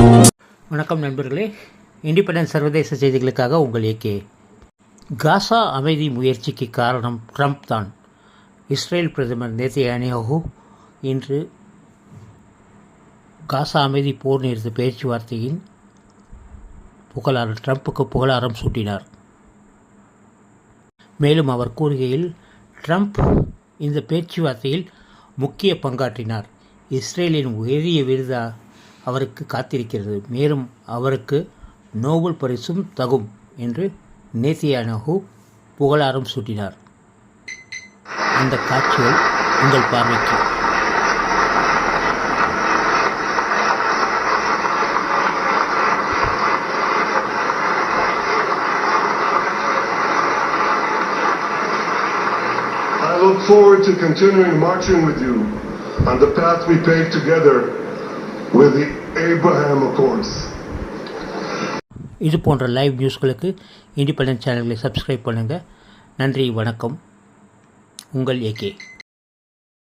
வணக்கம் நண்பர்களே. இண்டிபெண்டன்ஸ் சர்வதேச செய்திகளுக்காக உங்கள் ஏகே காசா அமைதி முயற்சிக்கு காரணம் ட்ரம்ப் தான். இஸ்ரேல் பிரதமர் நேத்தியானியாகு இன்று காசா அமைதி போர் நிறுத்த பேச்சுவார்த்தையின் புகழாரம் ட்ரம்ப்புக்கு புகழாரம் சூட்டினார். மேலும் அவர் கூறுகையில் ட்ரம்ப் இந்த பேச்சுவார்த்தையில் முக்கிய பங்காற்றினார். இஸ்ரேலின் உயரிய விருதா அவருக்கு காத்திருக்கிறது. மேலும் அவருக்கு நோபல் பரிசும் தகும் என்று நேத்தியானஹு புகழாரம் சூட்டினார். அந்த காட்சிகள் உங்கள் பார்வைக்கு. I look forward to continuing marching with you on the path we paved together with the Abraham Accords. இது போன்ற லைவ் நியூஸ்களுக்கு இண்டிபெண்டன்ட் சேனல்களை சப்ஸ்கிரைப் பண்ணுங்கள் நன்றி வணக்கம். உங்கள் ஏகே